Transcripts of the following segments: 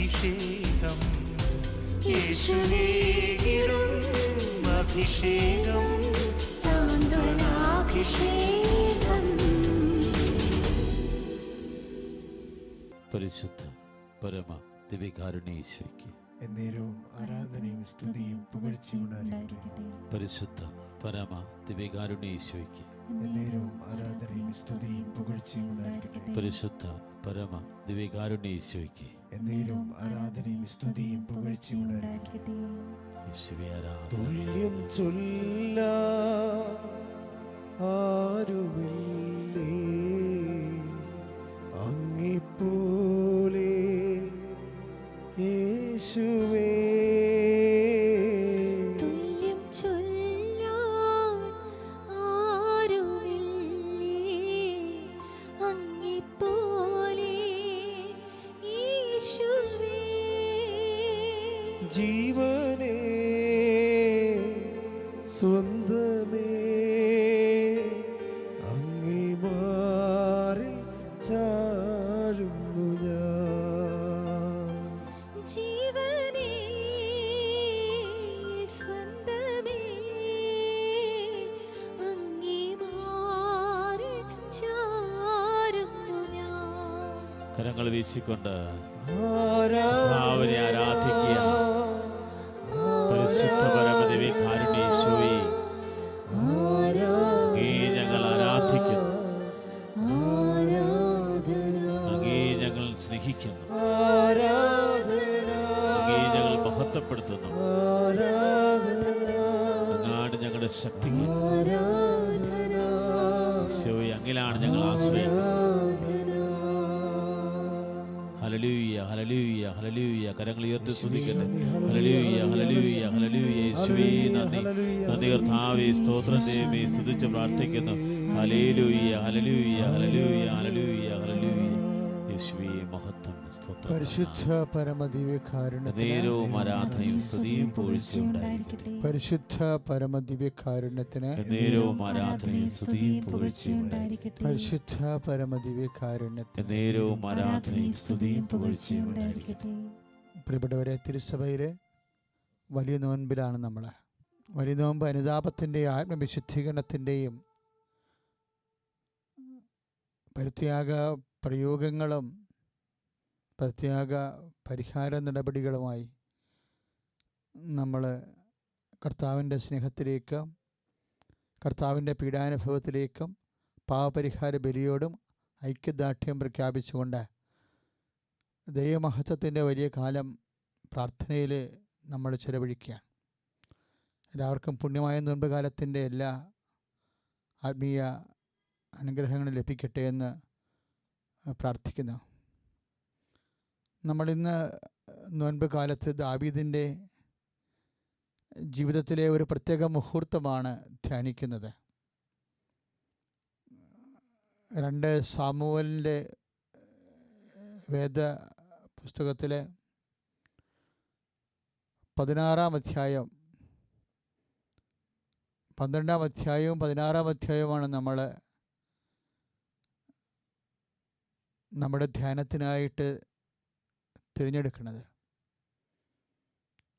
സാന്ത്വനാഭിഷേകം യേശുവേകിടും അഭിഷേകം. സാന്ത്വനാഭിഷേകം. പരിശുദ്ധ പരമ ദിവികാരുണീശോയ്ക്ക് എന്നേരവും ആരാധനയും സ്തുതിയും പുകഴ്ചയും പരിശുദ്ധ പരമ ദിവികാരുണീശോയ്ക്ക് എന്നേരവും ആരാധനയും സ്തുതിയും പുകഴ്ചയും ഉണ്ടായിരിക്കട്ടെ. പരിശുദ്ധ പരമ ദിവികാരുണീശോയ്ക്ക് എന്നേരവും ആരാധനയും സ്തുതിയും പുകഴ്ചയും ഉണ്ടായിരിക്കട്ടെ തുല്യം ചൊല്ല ആരുമില്ലേ? അങ്ങിപ്പോലെ യേശുവേ. ആരാധിക്കുക. പരിശുദ്ധ അങ്ങേ ഞങ്ങൾ ആരാധിക്കുന്നു. അങ്ങേ ഞങ്ങൾ സ്നേഹിക്കുന്നു. അങ്ങേ ഞങ്ങൾ മഹത്വപ്പെടുത്തുന്നു. അങ്ങാണ് ഞങ്ങളുടെ ശക്തി ഈശോയെ അങ്ങിലാണ് ഞങ്ങൾ ആശ്രയിക്കുന്നത്. ഹലലൂയ ഹലലൂയ ഹലലൂയ കരങ്ങൾ ഉയർത്തി സ്തുതിക്കട്ടെ. ഹലലൂയ ഹലലൂയ ഹലലൂയ യേശുവേ നന്ദി. നന്ദി കർത്താവേ സ്തോത്രം ദേവേ സ്തുതിച്ച് പ്രാർത്ഥിക്കുന്നു. ഹലലൂയ ഹലലൂയ ഹലലൂയ ഹലലൂയ പരിശുദ്ധ പരമദിവ്യകാരുണ്യത്തിന് നേരവും ആരാധനയും സ്തുതിയും പരിശുദ്ധ പരമദിവ്യകാരുണ്യത്തിന് നേരവും ആരാധനയും സ്തുതിയും പൂഴ്ചയും പരിശുദ്ധ പരമദിവ്യകാരുണ്യത്തിന് നേരവും ആരാധനയും സ്തുതിയും പ്രിയപ്പെട്ടവരെ തിരുസഭയിലെ വലിയ നോൻപിലാണ് നമ്മൾ വലിയ നോമ്പ് അനുതാപത്തിന്റെയും ആത്മവിശുദ്ധീകരണത്തിന്റെയും പരിത്യാഗ പ്രയോഗങ്ങളും പ്രത്യാഗ പരിഹാര നടപടികളുമായി നമ്മൾ കർത്താവിന്റെ സ്നേഹത്തിലേക്ക് കർത്താവിന്റെ പീഡാനുഭവത്തിലേക്കും പാവപരിഹാര ബലിയോടും ഐക്യദാർഢ്യം പ്രഖ്യാപിച്ചുകൊണ്ട് ദൈവമഹത്വത്തിന്റെ വലിയ കാലം പ്രാർത്ഥനയിൽ നമ്മൾ ചെലവഴിക്കുകയാണ്. എല്ലാവർക്കും പുണ്യമായ നോൻപ് കാലത്തിന്റെ എല്ലാ ആത്മീയ അനുഗ്രഹങ്ങളും ലഭിക്കട്ടെ എന്ന് പ്രാർത്ഥിക്കുന്നു. നമ്മളിന്ന് നോൻപ് കാലത്ത് ദാവീദിന്റെ ജീവിതത്തിലെ ഒരു പ്രത്യേക മുഹൂർത്തമാണ് ധ്യാനിക്കുന്നത്. രണ്ട് സാമുവലിന്റെ വേദ പുസ്തകത്തിലെ പതിനാറാം അധ്യായം പന്ത്രണ്ടാം അധ്യായവും പതിനാറാം അധ്യായവുമാണ് നമ്മൾ നമ്മുടെ ധ്യാനത്തിനായിട്ട് തിരഞ്ഞെടുക്കുന്നത്.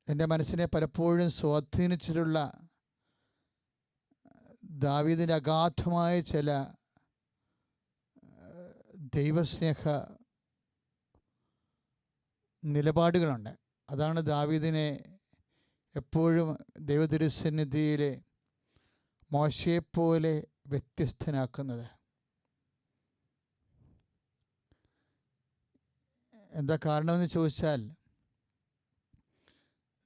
എന്റെ മനസ്സിനെ പലപ്പോഴും സ്വാധീനിച്ചിട്ടുള്ള ദാവീദിന്റെ അഗാധമായ ചില ദൈവസ്നേഹ നിലപാടുകളുണ്ട്. അതാണ് ദാവീദിനെ എപ്പോഴും ദൈവതിരുസന്നിധിയിലെ മോശയെപ്പോലെ വ്യത്യസ്തനാക്കുന്നത്. എന്താ കാരണമെന്ന് ചോദിച്ചാൽ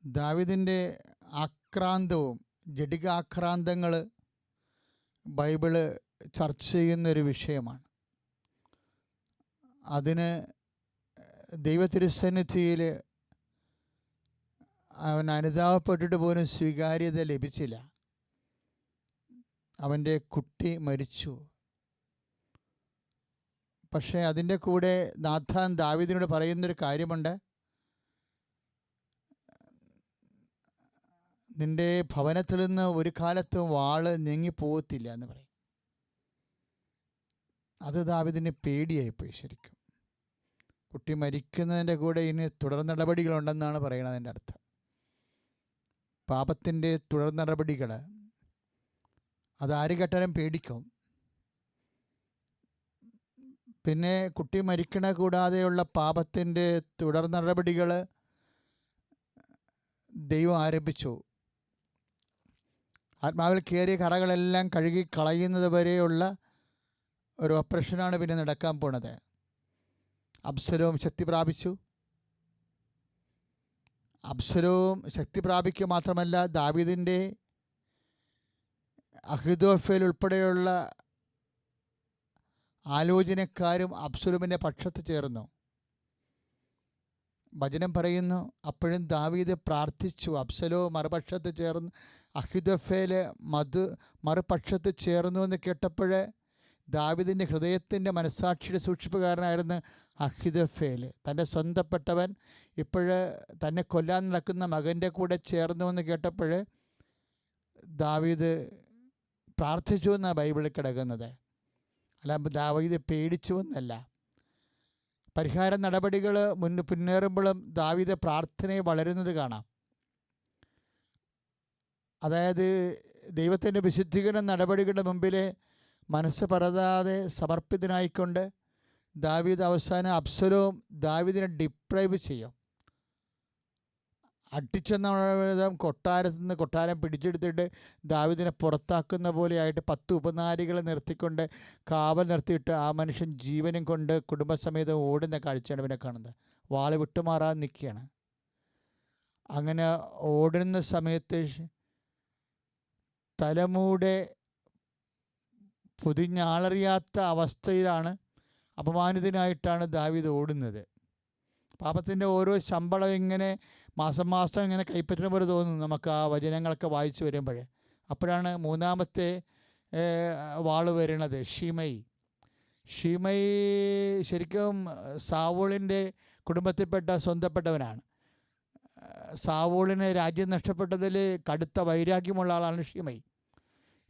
ദാവിദിന്റെ ആക്രാന്തവും ജഡികാക്രാന്തങ്ങൾ ബൈബിൾ ചർച്ച ചെയ്യുന്നൊരു വിഷയമാണ്. അതിന് ദൈവതിരുസന്നിധിയിൽ അവൻ അനുതാപപ്പെട്ടിട്ട് പോലും സ്വീകാര്യത ലഭിച്ചില്ല. അവന്റെ കുട്ടി മരിച്ചു. പക്ഷേ അതിന്റെ കൂടെ നാഥാൻ ദാവിദിനോട് പറയുന്നൊരു കാര്യമുണ്ട്. നിന്റെ ഭവനത്തിൽ നിന്ന് ഒരു കാലത്തും വാൾ നീങ്ങിപ്പോകത്തില്ല എന്ന് പറയും. അത് ദാവിദിന് പേടിയായിപ്പോയി ശരിക്കും. കുട്ടി മരിക്കുന്നതിന്റെ കൂടെ ഇനി തുടർ നടപടികളുണ്ടെന്നാണ് പറയണതിന്റെ അർത്ഥം. പാപത്തിന്റെ തുടർ നടപടികൾ അതാര് കേട്ടാലും പേടിക്കും. പിന്നെ കുട്ടി മരിക്കണ കൂടാതെയുള്ള പാപത്തിന്റെ തുടർ നടപടികൾ ദൈവം ആരംഭിച്ചു. ആത്മാവിൽ കയറിയ കറകളെല്ലാം കഴുകി കളയുന്നത് വരെയുള്ള ഒരു ഓപ്പറേഷനാണ് പിന്നെ നടക്കാൻ പോണത്. അപ്സരവും ശക്തി പ്രാപിച്ചു. അപ്സരവും ശക്തി പ്രാപിക്കുക മാത്രമല്ല ദാവിദിന്റെ അഹിദോഫയിൽ ഉൾപ്പെടെയുള്ള ആലോചനക്കാരും അബ്സുലുമിന്റെ പക്ഷത്ത് ചേർന്നു. ഭജനം പറയുന്നു അപ്പോഴും ദാവീദ് പ്രാർത്ഥിച്ചു. അബ്സലോ മറുപക്ഷത്ത് ചേർന്ന് അഹിദഫേൽ മധു മറുപക്ഷത്ത് ചേർന്നു എന്ന് കേട്ടപ്പോൾ ദാവിദിന്റെ ഹൃദയത്തിന്റെ മനസാക്ഷിയുടെ സൂക്ഷിപ്പുകാരനായിരുന്നു അഹിദഫേൽ തന്റെ സ്വന്തപ്പെട്ടവൻ ഇപ്പോഴ് തന്നെ കൊല്ലാൻ നടക്കുന്ന മകന്റെ കൂടെ ചേർന്നു എന്ന് കേട്ടപ്പോൾ ദാവീദ് പ്രാർത്ഥിച്ചു എന്നാണ് ബൈബിളിൽ കിടക്കുന്നത്. അല്ല ദാവീദ് പേടിച്ചു എന്നല്ല. പരിഹാര നടപടികൾ മുൻ പിന്നേറുമ്പോഴും ദാവീദ് പ്രാർത്ഥനയെ വളരുന്നത് കാണാം. അതായത് ദൈവത്തിന്റെ വിശുദ്ധീകരണ നടപടികളുടെ മുമ്പിൽ മനസ്സ് പറതാതെ സമർപ്പിതനായിക്കൊണ്ട് ദാവീദ് അവസാനം അപ്സലവും ദാവീദിനെ ഡിപ്രൈവ് ചെയ്യും. അടിച്ചെന്ന വിധം കൊട്ടാരത്തിൽ നിന്ന് കൊട്ടാരം പിടിച്ചെടുത്തിട്ട് ദാവിദിനെ പുറത്താക്കുന്ന പോലെയായിട്ട് പത്ത് ഉപനാരികളെ നിർത്തിക്കൊണ്ട് കാവൽ നിർത്തിയിട്ട് ആ മനുഷ്യൻ ജീവനും കൊണ്ട് കുടുംബസമേതം ഓടുന്ന കാഴ്ചയാണ് ഇവനെ കാണുന്നത്. വാൾ വിട്ടുമാറാൻ നിൽക്കുകയാണ്. അങ്ങനെ ഓടുന്ന സമയത്ത് തലമൂടെ പൊതിഞ്ഞാളറിയാത്ത അവസ്ഥയിലാണ് അപമാനിതനായിട്ടാണ് ദാവീദ് ഓടുന്നത്. പാപത്തിന്റെ ഓരോ ശമ്പളം ഇങ്ങനെ മാസം മാസം ഇങ്ങനെ കൈപ്പറ്റുന്ന പോലെ തോന്നുന്നു നമുക്ക് ആ വചനങ്ങളൊക്കെ വായിച്ചു വരുമ്പോൾ അപ്പോഴാണ് മൂന്നാമത്തെ വാൾ വരുന്നത് ഷിമൈ. ഷിമൈ ശരിക്കും സാവോളിന്റെ കുടുംബത്തിൽപ്പെട്ട സ്വന്തപ്പെട്ടവനാണ്. സാവോളിന് രാജ്യം നഷ്ടപ്പെട്ടതിൽ കടുത്ത വൈരാഗ്യമുള്ള ആളാണ് ഷിമൈ.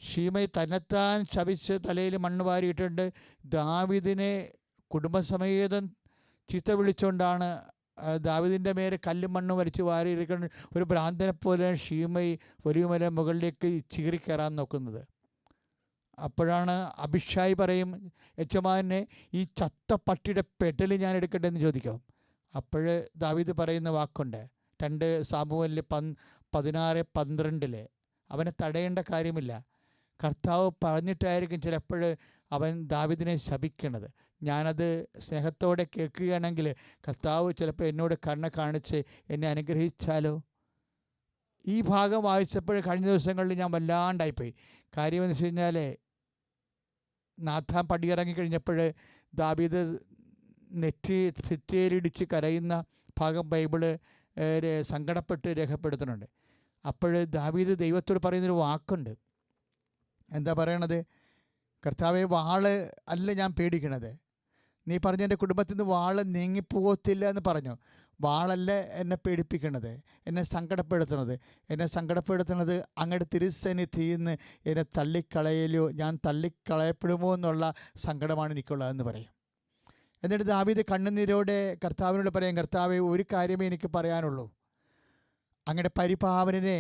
ഷീമൈ തന്നെത്താൻ ശപിച്ച് തലയിൽ മണ്ണ് വാരിയിട്ടുണ്ട്. ദാവിദിനെ കുടുംബസമേതം ചീത്ത വിളിച്ചുകൊണ്ടാണ് ദാവീദിന്റെ മേലെ കല്ലും മണ്ണും വലിച്ചു വാരിയിരിക്കുന്ന ഒരു ഭ്രാന്തനെ പോലെ ഷീമൈ വലിയമല മുകളിലേക്ക് ചീറിക്കയറാൻ നോക്കുന്നത്. അപ്പോഴാണ് അഭിഷായി പറയും യജമാനെ ഈ ചത്ത പട്ടിയുടെ പെട്ടൽ ഞാൻ എടുക്കട്ടെ എന്ന് ചോദിക്കാം. അപ്പോൾ ദാവിദ് പറയുന്ന വാക്കുണ്ട്. രണ്ട് സാമൂഹലിൽ പന് പതിനാറ് പന്ത്രണ്ടിൽ അവനെ തടയേണ്ട കാര്യമില്ല. കർത്താവ് പറഞ്ഞിട്ടായിരിക്കും ചിലപ്പോൾ അവൻ ദാവിദിനെ ശപിക്കണത്. ഞാനത് സ്നേഹത്തോടെ കേൾക്കുകയാണെങ്കിൽ കർത്താവ് ചിലപ്പോൾ എന്നോട് കണ്ണ കാണിച്ച് എന്നെ അനുഗ്രഹിച്ചാലോ? ഈ ഭാഗം വായിച്ചപ്പോൾ കഴിഞ്ഞ ദിവസങ്ങളിൽ ഞാൻ വല്ലാണ്ടായിപ്പോയി. കാര്യമെന്ന് വെച്ച് കഴിഞ്ഞാൽ നാഥാൻ പടിയിറങ്ങി കഴിഞ്ഞപ്പോൾ ദാവീദ് നെറ്റി ഫിറ്റേലിടിച്ച് കരയുന്ന ഭാഗം ബൈബിൾ സങ്കടപ്പെട്ട് രേഖപ്പെടുത്തുന്നുണ്ട്. അപ്പോൾ ദാവീദ് ദൈവത്തോട് പറയുന്നൊരു വാക്കുണ്ട്. എന്താ പറയണത്? കർത്താവെ വാൾ അല്ല ഞാൻ പേടിക്കണത്. നീ പറഞ്ഞ എന്റെ കുടുംബത്തിൽ നിന്ന് വാൾ നീങ്ങിപ്പോകത്തില്ല എന്ന് പറഞ്ഞു. വാളല്ല എന്നെ പേടിപ്പിക്കണത് എന്നെ സങ്കടപ്പെടുത്തുന്നത് എന്നെ സങ്കടപ്പെടുത്തുന്നത് അങ്ങയുടെ തിരുസന്നിധിയിൽ നിന്ന് എന്നെ തള്ളിക്കളയലോ ഞാൻ തള്ളിക്കളയപ്പെടുമോ എന്നുള്ള സങ്കടമാണ് എനിക്കുള്ളതെന്ന് പറയും. എന്നിട്ട് ദാവീദ് കണ്ണുനീരോടെ കർത്താവിനോട് പറയും കർത്താവെ ഒരു കാര്യമേ എനിക്ക് പറയാനുള്ളൂ. അങ്ങയുടെ പരിപാവനനെ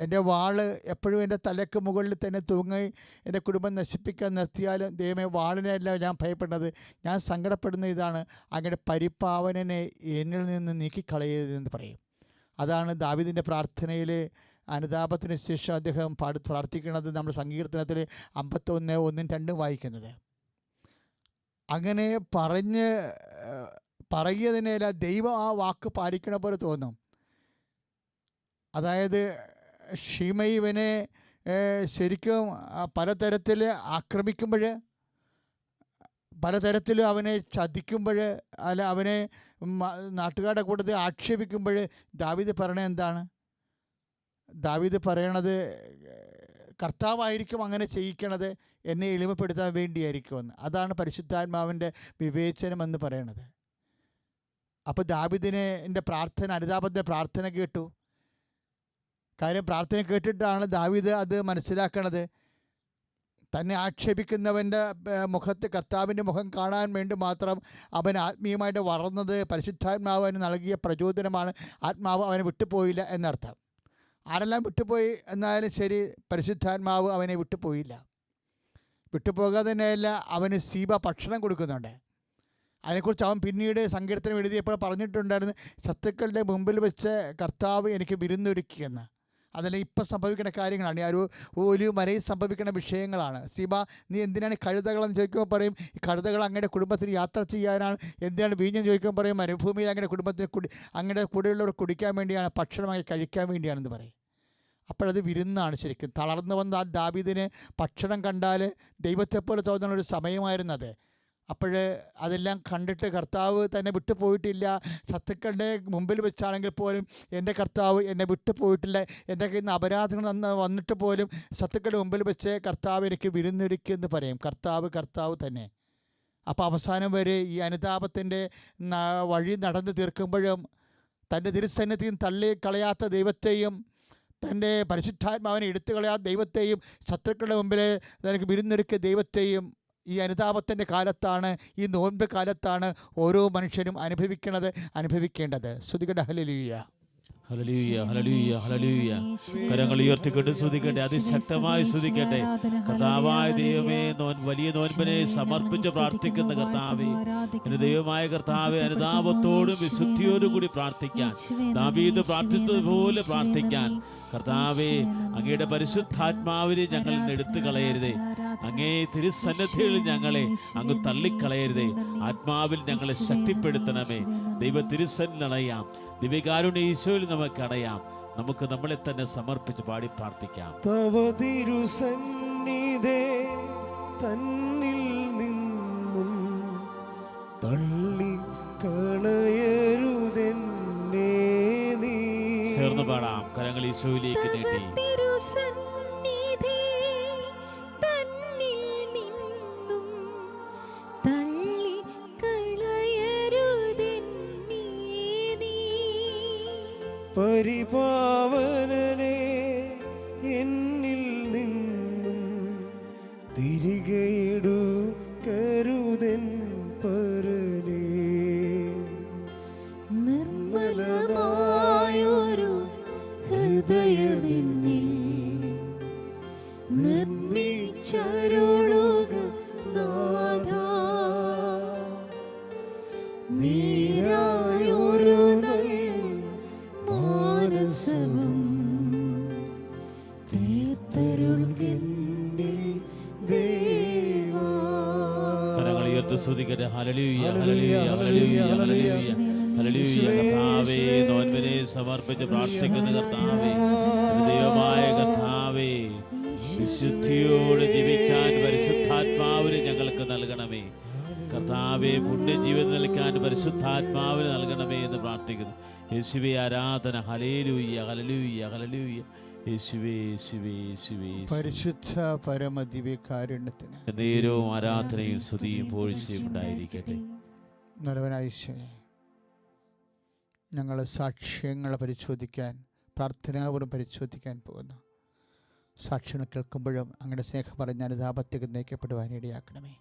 എന്റെ വാൾ എപ്പോഴും എന്റെ തലയ്ക്ക് മുകളിൽ തന്നെ തൂങ്ങി എന്റെ കുടുംബം നശിപ്പിക്കാൻ നിർത്തിയാലും ദൈവമേ വാളിനെയല്ല ഞാൻ ഭയപ്പെടുന്നത്. ഞാൻ സങ്കടപ്പെടുന്ന ഇതാണ്. അങ്ങയുടെ പരിപാവനനെ എന്നിൽ നിന്ന് നീക്കിക്കളയരുതെന്ന് പറയും. അതാണ് ദാവിദിന്റെ പ്രാർത്ഥനയിൽ അനുതാപത്തിന് ശേഷം അദ്ദേഹം പാടി പ്രാർത്ഥിക്കുന്നത് നമ്മൾ സങ്കീർത്തനത്തിൽ അമ്പത്തൊന്ന് ഒന്നും രണ്ടും വായിക്കുന്നത്. അങ്ങനെ പറഞ്ഞ് പറയുന്നതിനല്ല ദൈവം ആ വാക്ക് പാലിക്കണ പോലെ തോന്നും. അതായത് ഷീമയിവനെ ശരിക്കും പലതരത്തിൽ ആക്രമിക്കുമ്പോൾ പലതരത്തിൽ അവനെ ചതിക്കുമ്പോൾ അല്ല അവനെ നാട്ടുകാരുടെ കൂട്ടത്തിൽ ആക്ഷേപിക്കുമ്പോൾ ദാവീദ് പറയണത് എന്താണ്? ദാവീദ് പറയണത് കർത്താവായിരിക്കും അങ്ങനെ ചെയ്യിക്കണത് എന്നെ എളിമപ്പെടുത്താൻ വേണ്ടിയായിരിക്കുമെന്ന്. അതാണ് പരിശുദ്ധാത്മാവിന്റെ വിവേചനം എന്ന് പറയണത്. അപ്പോൾ ദാവിദിനെ എന്റെ പ്രാർത്ഥന അനുതാപത്തിന്റെ പ്രാർത്ഥന കേട്ടു. കാര്യം പ്രാർത്ഥന കേട്ടിട്ടാണ് ദാവീദ് അത് മനസ്സിലാക്കണത്. തന്നെ ആക്ഷേപിക്കുന്നവന്റെ മുഖത്ത് കർത്താവിന്റെ മുഖം കാണാൻ വേണ്ടി മാത്രം അവൻ ആത്മീയമായിട്ട് വളർന്നത് പരിശുദ്ധാത്മാവ് അവന് നൽകിയ പ്രചോദനമാണ്. ആത്മാവ് അവനെ വിട്ടുപോയില്ല എന്നർത്ഥം. ആരെല്ലാം വിട്ടുപോയി എന്നാലും ശരി പരിശുദ്ധാത്മാവ് അവനെ വിട്ടുപോയില്ല. വിട്ടുപോകാതെ തന്നെയല്ല അവന് സീബ ഭക്ഷണം കൊടുക്കുന്നുണ്ട്. അതിനെക്കുറിച്ച് അവൻ പിന്നീട് സങ്കീർത്തനം എഴുതിയപ്പോൾ പറഞ്ഞിട്ടുണ്ടായിരുന്നു ശത്രുക്കളുടെ മുമ്പിൽ വെച്ച് കർത്താവ് എനിക്ക് വിരുന്നൊരുക്കിയെന്ന്. അതല്ല ഇപ്പം സംഭവിക്കുന്ന കാര്യങ്ങളാണ്. ഈ ഒരു ഒരു മരയിൽ സംഭവിക്കുന്ന വിഷയങ്ങളാണ്. സീബ നീ എന്തിനാണ് കഴുതകളെന്ന് ചോദിക്കുമ്പോൾ പറയും ഈ കഴുതകൾ അങ്ങയുടെ കുടുംബത്തിന് യാത്ര ചെയ്യാനാണ്. എന്തിനാണ് വീഞ്ഞം ചോദിക്കുമ്പോൾ പറയും മരുഭൂമിയിൽ അങ്ങയുടെ കുടുംബത്തിന് കുടി അങ്ങയുടെ കൂടെയുള്ളവർ കുടിക്കാൻ വേണ്ടിയാണ് ഭക്ഷണമായി കഴിക്കാൻ വേണ്ടിയാണെന്ന് പറയും. അപ്പോഴത് വിരുന്നാണ് ശരിക്കും. തളർന്നു വന്ന ആ ദാബിദിന് ഭക്ഷണം കണ്ടാൽ ദൈവത്തെപ്പോലെ തോന്നുന്ന ഒരു സമയമായിരുന്നത് അപ്പോൾ അതെല്ലാം കണ്ടിട്ട് കർത്താവ് തന്നെ വിട്ടു പോയിട്ടില്ല ശത്രുക്കളുടെ മുമ്പിൽ വെച്ചാണെങ്കിൽ പോലും എന്റെ കർത്താവ് എന്നെ വിട്ടു പോയിട്ടില്ല എന്റെ കയ്യിൽ നിന്ന് അപരാധങ്ങൾ വന്ന് വന്നിട്ട് പോലും ശത്രുക്കളുടെ മുമ്പിൽ വെച്ച് കർത്താവ് എനിക്ക് വിരുന്നൊരുക്കിയെന്ന് പറയും. കർത്താവ് കർത്താവ് തന്നെ. അപ്പോൾ അവസാനം വരെ ഈ അനുതാപത്തിന്റെ വഴി നടന്നു തീർക്കുമ്പോഴും തന്റെ തിരുസന്നിധിയും തള്ളി കളയാത്ത ദൈവത്തെയും തന്റെ പരിശുദ്ധാത്മാവിനെ എടുത്തു കളയാത്ത ദൈവത്തെയും ശത്രുക്കളുടെ മുമ്പിൽ തനിക്ക് വിരുന്നൊരുക്കിയ ദൈവത്തെയും ഈ അനുതാപത്തിന്റെ കാലത്താണ് ഈ നോൻപ് കാലത്താണ് ഓരോ മനുഷ്യനും അനുഭവിക്കണത് അനുഭവിക്കേണ്ടത്. ശ്രുതികട ഹലലിയ ഹലലൂയ ഹലലൂയ ഹലലൂയ കരങ്ങൾ ഉയർത്തിക്കൊണ്ട് സ്തുതിക്കട്ടെ. അതിശക്തമായി സ്തുതിക്കട്ടെ. കർത്താവായ ദൈവമേ നോൻ വലിയ നോൻപനെ സമർപ്പിച്ച് പ്രാർത്ഥിക്കുന്ന കർത്താവെ. എന്റെ ദൈവമായ കർത്താവെ അനുതാപത്തോടും വിശുദ്ധിയോടും കൂടി പ്രാർത്ഥിക്കാൻ. ദാവീദ് പ്രാർത്ഥിച്ചതുപോലെ പ്രാർത്ഥിക്കാൻ. കർത്താവെ അങ്ങയുടെ പരിശുദ്ധാത്മാവിനെ ഞങ്ങളിൽ നിന്ന് എടുത്തു കളയരുതേ അങ്ങേ തിരുസന്നിധിയിൽ ഞങ്ങളെ അങ്ങ് തള്ളിക്കളയരുതേ. ആത്മാവിൽ ഞങ്ങളെ ശക്തിപ്പെടുത്തണമേ. ദൈവ തിരുസന്നിലണയാം ദിവ്യകാരുണ്യ ഈശോയിൽ നമുക്ക് അടയാം നമുക്ക് നമ്മളെ തന്നെ സമർപ്പിച്ച് പാടി പ്രാർത്ഥിക്കാം. തവ തിരുസന്നിധേ തന്നിൽ നിന്നും തള്ളി കളയരുതെന്നേ നീ. ചേർന്ന് പാടാം. കരങ്ങൾ ഈശോയിലേക്ക് നീട്ടി. തിരികെയിടു കരുതൻ പരനേ. നിർമ്മലമായൊരു കർത്താവേ നോൻപിനെ സമർപ്പിച്ച് പ്രാർത്ഥിക്കുന്ന കർത്താവേ ദൈവമായ കർത്താവേ വിശുദ്ധിയോടെ ജീവിക്കാൻ പരിശുദ്ധാത്മാവിനെ ഞങ്ങൾക്ക് നൽകണമേ. കർത്താവെ പുണ്യജീവിതം നൽകാൻ പരിശുദ്ധാത്മാവിന് നൽകണമേ എന്ന് പ്രാർത്ഥിക്കുന്നു. യേശുവെ ആരാധന. ഹലേലൂയ്യ ഹലലൂയ്യ ഹലലൂയ പരിശുദ്ധ പരമദിവ്യകാരുണ്യത്തിന് നേരവും ആരാധനയും സ്തുതിയും പോഴ്ചയും ഉണ്ടായിരിക്കട്ടെ. നല്ലവനായിശേ ഞങ്ങൾ സാക്ഷ്യങ്ങളെ പരിശോധിക്കാൻ പ്രാർത്ഥനാപൂർവം പരിശോധിക്കാൻ പോകുന്നു. സാക്ഷ്യങ്ങൾ കേൾക്കുമ്പോഴും അങ്ങയുടെ സ്നേഹം പറഞ്ഞ അനുതാപത്തേക്ക് നയിക്കപ്പെടുവാൻ ഇടയാക്കണമേ.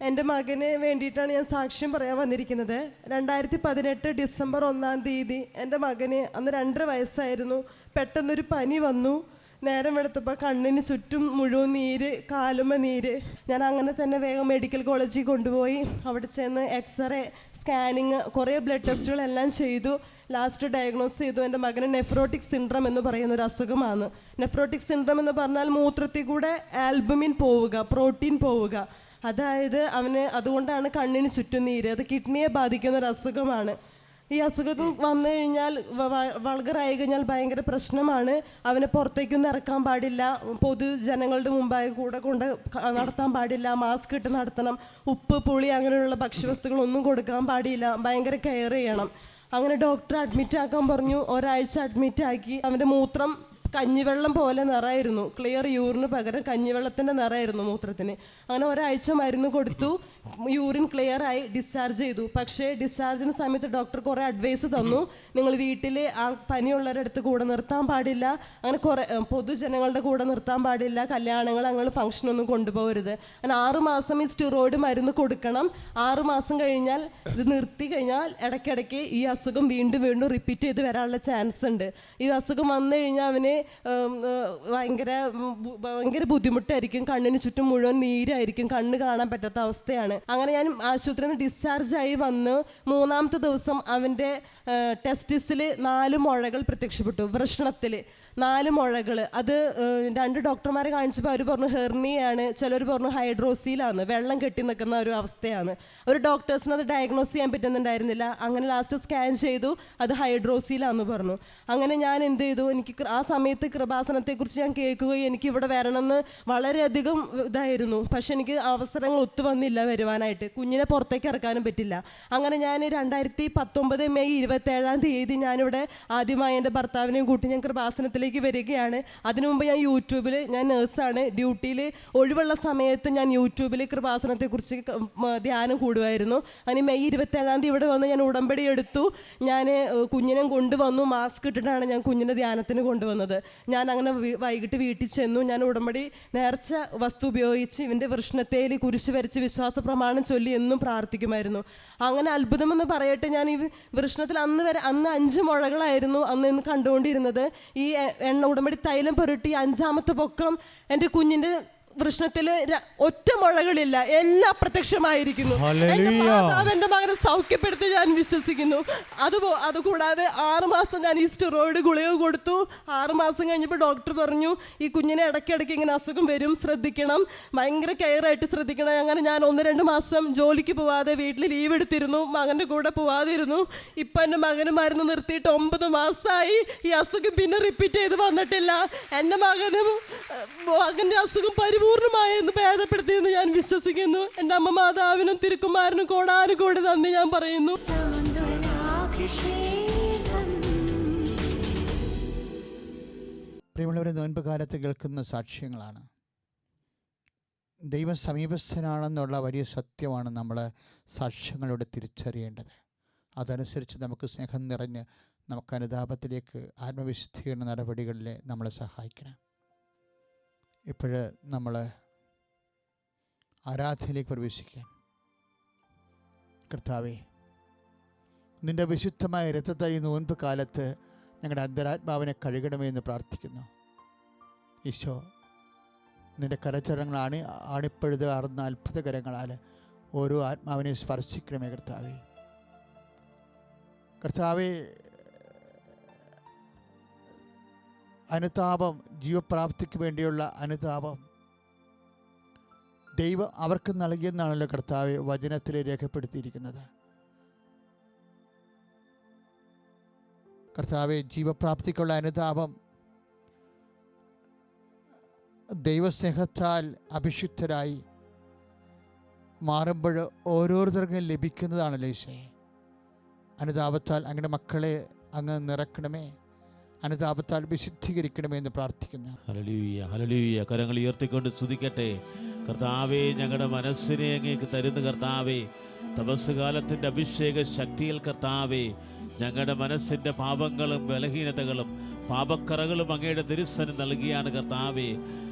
എന്റെ മകന് വേണ്ടിയിട്ടാണ് ഞാൻ സാക്ഷ്യം പറയാൻ വന്നിരിക്കുന്നത്. രണ്ടായിരത്തി പതിനെട്ട് ഡിസംബർ ഒന്നാം തീയതി എന്റെ മകന് അന്ന് രണ്ടര വയസ്സായിരുന്നു. പെട്ടെന്നൊരു പനി വന്നു. നേരം എടുത്തപ്പോൾ കണ്ണിന് ചുറ്റും മുഴുവൻ നീര് കാലുമ നീര്. ഞാൻ അങ്ങനെ തന്നെ വേഗം മെഡിക്കൽ കോളേജിൽ കൊണ്ടുപോയി. അവിടെ ചെന്ന് എക്സ്റേ സ്കാനിങ് കുറേ ബ്ലഡ് ടെസ്റ്റുകളെല്ലാം ചെയ്തു. ലാസ്റ്റ് ഡയഗ്നോസ് ചെയ്തു. എന്റെ മകന് നെഫ്രോട്ടിക് സിൻഡ്രം എന്ന് പറയുന്ന ഒരു അസുഖമാണ്. നെഫ്രോട്ടിക് സിൻഡ്രം എന്ന് പറഞ്ഞാൽ മൂത്രത്തിൽ കൂടെ ആൽബുമിൻ പോവുക പ്രോട്ടീൻ പോവുക. അതായത് അവന് അതുകൊണ്ടാണ് കണ്ണിന് ചുറ്റും നീര്. അത് കിഡ്നിയെ ബാധിക്കുന്ന ഒരു അസുഖമാണ്. ഈ അസുഖം വന്നു കഴിഞ്ഞാൽ വളകറായി കഴിഞ്ഞാൽ ഭയങ്കര പ്രശ്നമാണ്. അവനെ പുറത്തേക്കൊന്നും ഇറക്കാൻ പാടില്ല. പൊതുജനങ്ങളുടെ മുമ്പായി കൂടെ കൊണ്ട് നടത്താൻ പാടില്ല. മാസ്ക് ഇട്ട് നടത്തണം. ഉപ്പ് പുളി അങ്ങനെയുള്ള ഭക്ഷ്യവസ്തുക്കളൊന്നും കൊടുക്കാൻ പാടില്ല. ഭയങ്കര കെയർ ചെയ്യണം. അങ്ങനെ ഡോക്ടർ അഡ്മിറ്റ് ആക്കാൻ പറഞ്ഞു. ഒരാഴ്ച അഡ്മിറ്റ് ആക്കി അവന്റെ മൂത്രം കഞ്ഞിവെള്ളം പോലെ നിറയായിരുന്നു. ക്ലിയർ യൂറിന് പകരം കഞ്ഞിവെള്ളത്തിന്റെ നിറയായിരുന്നു മൂത്രത്തിന്. അങ്ങനെ ഒരാഴ്ച മരുന്ന് കൊടുത്തു. യൂറിൻ ക്ലിയർ ആയി ഡിസ്ചാർജ് ചെയ്തു. പക്ഷേ ഡിസ്ചാർജിന് സമയത്ത് ഡോക്ടർ കുറേ അഡ്വൈസ് തന്നു. നിങ്ങൾ വീട്ടിൽ ആ പനിയുള്ളവരുടെ അടുത്ത് കൂടെ നിർത്താൻ പാടില്ല. അങ്ങനെ കുറേ പൊതുജനങ്ങളുടെ കൂടെ നിർത്താൻ പാടില്ല. കല്യാണങ്ങൾ അങ്ങനെ ഫംഗ്ഷനൊന്നും കൊണ്ടുപോകരുത്. അങ്ങനെ ആറുമാസം ഈ സ്റ്റിറോയിഡ് മരുന്ന് കൊടുക്കണം. ആറുമാസം കഴിഞ്ഞാൽ ഇത് നിർത്തി കഴിഞ്ഞാൽ ഇടയ്ക്കിടയ്ക്ക് ഈ അസുഖം വീണ്ടും വീണ്ടും റിപ്പീറ്റ് ചെയ്ത് വരാനുള്ള ചാൻസ് ഉണ്ട്. ഈ അസുഖം വന്നു കഴിഞ്ഞാൽ അവന് ഭയങ്കര ഭയങ്കര ബുദ്ധിമുട്ടായിരിക്കും. കണ്ണിന് ചുറ്റും മുഴുവൻ നീരായിരിക്കും കണ്ണ് കാണാൻ പറ്റാത്ത അവസ്ഥയാണ്. അങ്ങനെ ഞാൻ ആശുപത്രിയിൽ നിന്ന് ഡിസ്ചാർജ് ആയി വന്ന് മൂന്നാമത്തെ ദിവസം അവന്റെ ടെസ്റ്റിസിൽ നാല് മുഴകൾ പ്രത്യക്ഷപ്പെട്ടു. വൃഷണത്തിൽ. നാല് മുഴകൾ. അത് രണ്ട് ഡോക്ടർമാരെ കാണിച്ചപ്പോൾ അവർ പറഞ്ഞു ഹെർണിയാണ്. ചിലർ പറഞ്ഞു ഹൈഡ്രോസിയിലാണ്. വെള്ളം കെട്ടി നിൽക്കുന്ന ഒരു അവസ്ഥയാണ്. ഒരു ഡോക്ടേഴ്സിന് അത് ഡയഗ്നോസ് ചെയ്യാൻ പറ്റുന്നുണ്ടായിരുന്നില്ല. അങ്ങനെ ലാസ്റ്റ് സ്കാൻ ചെയ്തു അത് ഹൈഡ്രോസിയിലാന്ന് പറഞ്ഞു. അങ്ങനെ ഞാൻ എന്ത് ചെയ്തു? എനിക്ക് ആ സമയത്ത് കൃപാസനത്തെക്കുറിച്ച് ഞാൻ കേൾക്കുകയും എനിക്ക് ഇവിടെ വരണമെന്ന് വളരെയധികം ഇതായിരുന്നു. പക്ഷെ എനിക്ക് അവസരങ്ങൾ ഒത്തു വന്നില്ല വരുവാനായിട്ട്. കുഞ്ഞിനെ പുറത്തേക്ക് ഇറക്കാനും പറ്റില്ല. അങ്ങനെ ഞാൻ രണ്ടായിരത്തി പത്തൊമ്പത് മെയ് ഇരുപത്തേഴാം തീയതി ഞാനിവിടെ ആദ്യമായി എന്റെ ഭർത്താവിനെയും കൂട്ടി ഞാൻ കൃപാസനത്തിലേക്ക് വരികയാണ്. അതിനു മുമ്പ് ഞാൻ യൂട്യൂബിൽ ഞാൻ നേഴ്സാണ്. ഡ്യൂട്ടിയിൽ ഒഴിവുള്ള സമയത്ത് ഞാൻ യൂട്യൂബിൽ കൃപാസനത്തെക്കുറിച്ച് ധ്യാനം കൂടുമായിരുന്നു അതിന് മെയ് ഇരുപത്തേഴാം തീയതി ഇവിടെ വന്ന് ഞാൻ ഉടമ്പടി എടുത്തു. ഞാൻ കുഞ്ഞിനെ കൊണ്ടുവന്നു. മാസ്ക് ഇട്ടിട്ടാണ് ഞാൻ കുഞ്ഞിനെ ധ്യാനത്തിന് കൊണ്ടുവന്നത്. ഞാൻ അങ്ങനെ വൈകിട്ട് വീട്ടിൽ ചെന്നു. ഞാൻ ഉടമ്പടി നേർച്ച വസ്തു ഉപയോഗിച്ച് ഇവന്റെ വൃഷ്ണത്തേൽ കുരിശ് വരച്ച് വിശ്വാസ പ്രമാണം ചൊല്ലി എന്നും പ്രാർത്ഥിക്കുമായിരുന്നു. അങ്ങനെ അത്ഭുതമെന്ന് പറയട്ടെ ഞാൻ ഈ വൃഷ്ണത്തിൽ അന്ന് വരെ അന്ന് അഞ്ച് മുഴകളായിരുന്നു അന്ന് കണ്ടുകൊണ്ടിരുന്നത്. ഈ എണ്ണ ഉടമ്പടി തൈലം പുരട്ടി അഞ്ചാമത്തെ പൊക്കം എന്റെ കുഞ്ഞിന്റെ വൃഷ്ണത്തിൽ ഒറ്റ മുഴകളില്ല എല്ലാം പ്രത്യക്ഷമായിരിക്കുന്നു എന്റെ മകനെ സൗഖ്യപ്പെടുത്തി ഞാൻ വിശ്വസിക്കുന്നു. അതുപോ അതുകൂടാതെ ആറുമാസം ഞാൻ ഈ സ്റ്റിറോയിഡ് ഗുളിക കൊടുത്തു. ആറുമാസം കഴിഞ്ഞപ്പോൾ ഡോക്ടർ പറഞ്ഞു ഈ കുഞ്ഞിനെ ഇടയ്ക്കിടയ്ക്ക് ഇങ്ങനെ അസുഖം വരും ശ്രദ്ധിക്കണം. ഭയങ്കര കെയർ ആയിട്ട് ശ്രദ്ധിക്കണം. അങ്ങനെ ഞാൻ ഒന്ന് രണ്ട് മാസം ജോലിക്ക് പോവാതെ വീട്ടിൽ ലീവ് എടുത്തിരുന്നു. മകന്റെ കൂടെ പോവാതിരുന്നു. ഇപ്പൊ എന്റെ മകന് മരുന്ന് നിർത്തിയിട്ട് ഒമ്പത് മാസമായി ഈ അസുഖം പിന്നെ റിപ്പീറ്റ് ചെയ്ത് വന്നിട്ടില്ല. എന്റെ മകനും മകന്റെ മകന്റെ അസുഖം പരിപൂർണമായി എന്ന് ഭേദപ്പെടുത്തിയെന്ന് ഞാൻ വിശ്വസിക്കുന്നു. എന്റെ അമ്മ മാതാവിനും തിരുക്കുമാരനും കോടാനുകോടി നന്ദി ഞാൻ പറയുന്നു. പ്രിയമുള്ളവരെ നോൻപ് കാലത്ത് കേൾക്കുന്ന സാക്ഷ്യങ്ങളാണ്. ദൈവം സമീപസ്ഥനാണെന്നുള്ള വലിയ സത്യമാണ് നമ്മൾ സാക്ഷ്യങ്ങളോട് തിരിച്ചറിയേണ്ടത്. അതനുസരിച്ച് നമുക്ക് സ്നേഹം നിറഞ്ഞ് നമുക്ക് അനുതാപത്തിലേക്ക് ആത്മവിശുദ്ധീകരണ നടപടികളിൽ നമ്മളെ സഹായിക്കണം. ഇപ്പോൾ നമ്മൾ ആരാധനയിലേക്ക് പ്രവേശിക്കാം കർത്താവേ നിന്റെ വിശുദ്ധമായ രഥത്തെ ഈ നോൻപ് കാലത്ത് ഞങ്ങളുടെ അന്തരാത്മാവിനെ കഴുകണമേ എന്ന് പ്രാർത്ഥിക്കുന്നു. ഈശോ നിന്റെ കരച്ചരങ്ങൾ ആണി ആണിപ്പഴുത് അറുന്ന അത്ഭുതകരങ്ങളാൽ ഓരോ ആത്മാവിനെ സ്പർശിക്കണമേ കർത്താവേ. കർത്താവെ അനുതാപം ജീവപ്രാപ്തിക്ക് വേണ്ടിയുള്ള അനുതാപം. ദൈവം അവർക്ക് നൽകിയെന്നാണല്ലോ കർത്താവ് വചനത്തിൽ രേഖപ്പെടുത്തിയിരിക്കുന്നത്. കർത്താവ് ജീവപ്രാപ്തിക്കുള്ള അനുതാപം ദൈവസ്നേഹത്താൽ അഭിഷിക്തരായി മാറുമ്പോൾ ഓരോരുത്തർക്കും ലഭിക്കുന്നതാണല്ലോ ഈശോ അനുതാപത്താൽ അങ്ങനെ മക്കളെ അങ്ങ് നിറക്കണമേ. അനുതാപത്താൽ വിശുദ്ധീകരിക്കണമെന്ന് പ്രാർത്ഥിക്കുന്നു. ഹലലൂയ ഹലലൂയ കരങ്ങൾ ഉയർത്തിക്കൊണ്ട് സ്തുതിക്കട്ടെ. കർത്താവേ ഞങ്ങളുടെ മനസ്സിനെ അങ്ങേക്ക് തരുന്ന കർത്താവേ തപസ്സുകാലത്തിന്റെ അഭിഷേക ശക്തിയിൽ കർത്താവേ ഞങ്ങളുടെ മനസ്സിന്റെ പാപങ്ങളും ബലഹീനതകളും പാപക്കറകളും അങ്ങയുടെ തിരുസന് നൽകിയാണ് കർത്താവേ.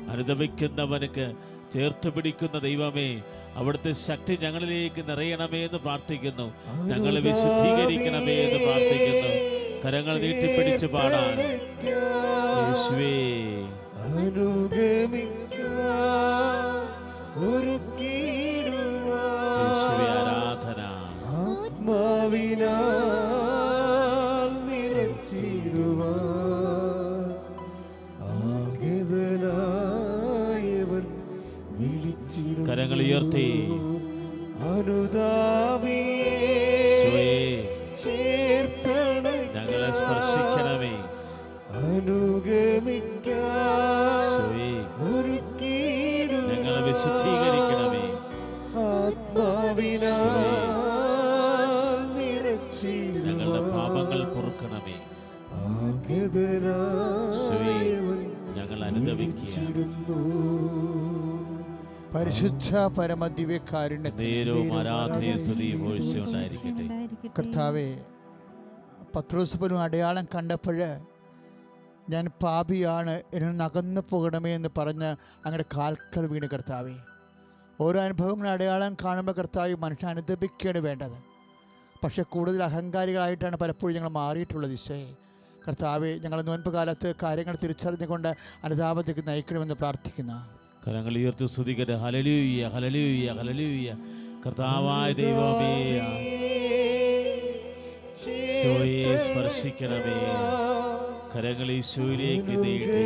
അനുദപിക്കുന്നവനക്ക് ചേർത്ത് പിടിക്കുന്ന ദൈവമേ അവിടുത്തെ ശക്തി ഞങ്ങളിലേക്ക് നിറയണമേ എന്ന് പ്രാർത്ഥിക്കുന്നു. ഞങ്ങളെ വിശുദ്ധീകരിക്കണമേ എന്ന് പ്രാർത്ഥിക്കുന്നു. കരങ്ങൾ നീട്ടിപ്പിടിച്ച് പാടാൻ. യേശുവേ. യേശുവേ പരിശുദ്ധ പരമ ഒഴിച്ചുകൊണ്ടായിരിക്കട്ടെ. കർത്താവെ പത്രോസ് പോലും അടയാളം കണ്ടപ്പോൾ ഞാൻ പാപിയാണ് എന്നെ നകന്നു പോകണമേ എന്ന് പറഞ്ഞ് അങ്ങയുടെ കാൽക്കൽ വീണ് കർത്താവെ. ഓരോ അനുഭവങ്ങളും അടയാളം കാണുമ്പോൾ കർത്താവ് മനുഷ്യൻ അനുദപിക്കുകയാണ് വേണ്ടത്. പക്ഷെ കൂടുതൽ അഹങ്കാരികളായിട്ടാണ് പലപ്പോഴും ഞങ്ങൾ മാറിയിട്ടുള്ളത് ഈശോയെ കർത്താവെ ഞങ്ങൾ നോൻപ് കാലത്ത് കാര്യങ്ങൾ തിരിച്ചറിഞ്ഞുകൊണ്ട് അനുതാപത്തേക്ക് നയിക്കണമെന്ന് പ്രാർത്ഥിക്കുന്നു. കരങ്ങൾ ഉയർത്തി സ്തുതിക്കട്ടെ. ഹലലൂയ ഹലലൂയ ഹലലൂയ കർത്താവായ ദൈവമേ ഈശോയെ സ്പർശിക്കണമേ. കരങ്ങൾ ഈശോയിലേക്ക് നീട്ടി.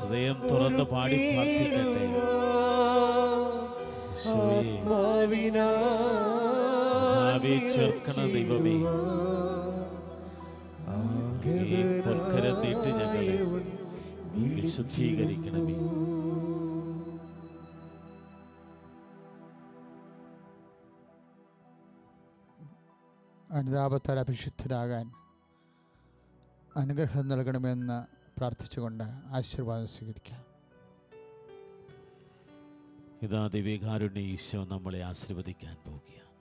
ഹൃദയം തുറന്ന് പാടി പ്രാർത്ഥിക്കട്ടെ. ചേർക്കണ ദൈവമേ. വിശുദ്ധീകരിക്കണമേ അനുതാപത്താൽ അഭിഷുദ്ധരാകാൻ അനുഗ്രഹം നൽകണമെന്ന് പ്രാർത്ഥിച്ചുകൊണ്ട് ആശീർവാദം സ്വീകരിക്കാം. ഇതാ ദിവ്യകാരുണ്യ ഈശോ നമ്മളെ ആശീർവദിക്കാൻ പോവുകയാണ്.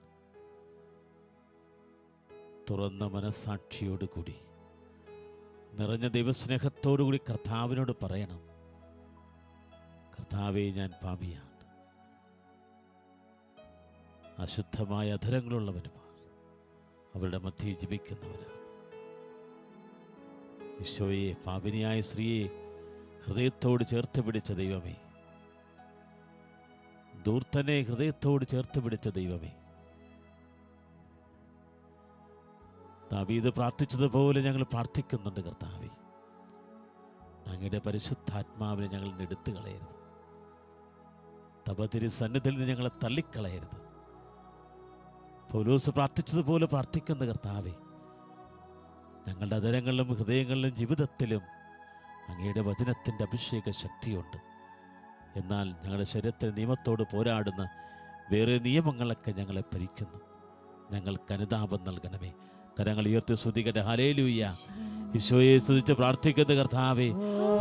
തുറന്ന മനസാക്ഷിയോടുകൂടി നിറഞ്ഞ ദൈവസ്നേഹത്തോടുകൂടി കർത്താവിനോട് പറയണം. കർത്താവെ ഞാൻ പാപിയാണ്. അശുദ്ധമായ അധരങ്ങളുള്ളവനുമാണ് അവരുടെ മധ്യേ ജീവിക്കുന്നവനാണ്. ഈശോയെ പാപിനിയായ സ്ത്രീയെ ഹൃദയത്തോട് ചേർത്ത് പിടിച്ച ദൈവമേ. ദൂർത്തനെ ഹൃദയത്തോട് ചേർത്ത് പിടിച്ച ദൈവമേ. ദാവീദ് പ്രാർത്ഥിച്ചതുപോലെ ഞങ്ങൾ പ്രാർത്ഥിക്കുന്നുണ്ട് കർത്താവെ. അങ്ങയുടെ പരിശുദ്ധാത്മാവിനെ ഞങ്ങൾ എടുത്തു കളയരുത്. തപതിരി സന്നിധിയിൽ നിന്ന് ഞങ്ങളെ തള്ളിക്കളയരുത്. പൗലോസ് പ്രാർത്ഥിച്ചതുപോലെ പ്രാർത്ഥിക്കുന്ന കർത്താവെ. ഞങ്ങളുടെ അതരങ്ങളിലും ഹൃദയങ്ങളിലും ജീവിതത്തിലും അങ്ങയുടെ വചനത്തിന്റെ അഭിഷേക ശക്തിയുണ്ട്. എന്നാൽ ഞങ്ങളുടെ ശരീരത്തിലെ നിയമത്തോട് പോരാടുന്ന വേറെ നിയമങ്ങളൊക്കെ ഞങ്ങളെ ഭരിക്കുന്നു. ഞങ്ങൾക്ക് അനുതാപം നൽകണമേ. കരങ്ങൾ ഉയർത്തി ശ്രദ്ധിക്കട്ടെ ഹലേലൂയ്യ ഈശോയെ സ്തുതിച്ച് പ്രാർത്ഥിക്കുന്ന കർത്താവേ.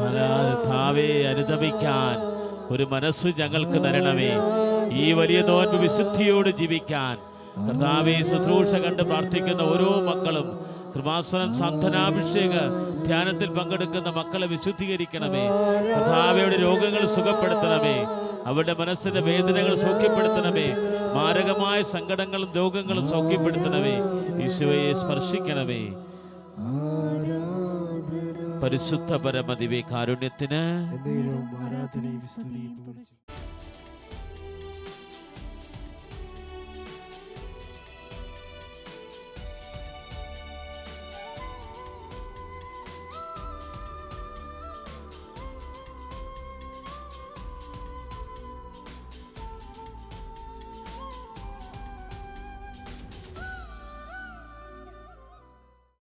കർത്താവേ അനുദമിക്കാൻ ഒരു മനസ്സ് ഞങ്ങൾക്ക് തരണമേ. ഈ വലിയ നോൻപ് വിശുദ്ധിയോട് ജീവിക്കാൻ. കർത്താവേ ശുശ്രൂഷ കണ്ട് പ്രാർത്ഥിക്കുന്ന ഓരോ മക്കളും കൃപാസനം സന്ധനാഭിഷേക ധ്യാനത്തിൽ പങ്കെടുക്കുന്ന മക്കളെ വിശുദ്ധീകരിക്കണമേ. കർത്താവയുടെ രോഗങ്ങൾ സുഖപ്പെടുത്തണമേ. അവരുടെ മനസ്സിന്റെ വേദനകൾ സൗഖ്യപ്പെടുത്തണമേ. മാരകമായ സങ്കടങ്ങളും രോഗങ്ങളും സൗഖ്യപ്പെടുത്തണമേ. ഈശോയെ സ്പർശിക്കണമേ. പരിശുദ്ധ പരമതിവേ കാരുണ്യത്തിന്